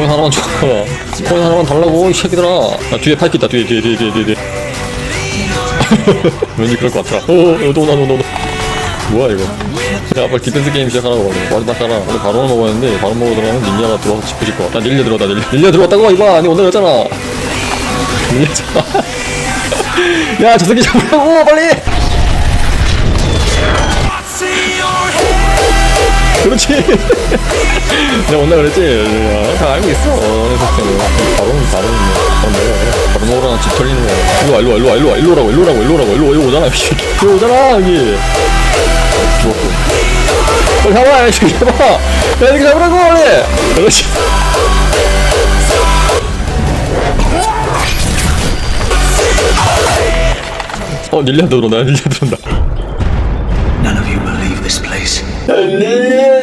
코인 하나만 줘. 코인 하나만 달라고 이 새끼들아. 야, 뒤에 파이크 있다. 뒤에 뒤에 뒤에 뒤에 뒤에. 왠지 그럴 것 같아. 오오노노노노. 뭐야 이거? 야 빨리 디펜스 게임 시작하라고 그래. 와리 닦아라. 오늘 바로 먹었는데 바로 들어가면 닌자가 들어와서 짚으실 거. 나 닐려 들어왔다 닐려. 닐려 들어왔다고 이봐. 아니 오늘 했잖아. 닐려 잡아. 야저 새끼 잡으라고 빨리. 그렇지. 내가 온다 그랬지. 내가 다 알고 있어. 내 속성을. 바로 바로 바로 내가 바로 먹으라 집 털리는 거야. 일로 와 일로 와 일로 와 일로 와 일로라고 일로라고 일로라고 일로 일로 오잖아. 이 새끼. 일로 오잖아 여기. 죽었고. 빨리 잡아 이 새끼 잡아. 야 이렇게 잡으라고 빨리. 그렇지. 어 닐리아 들어온다 닐리아 들어온다. None of you will leave this place. 닐리아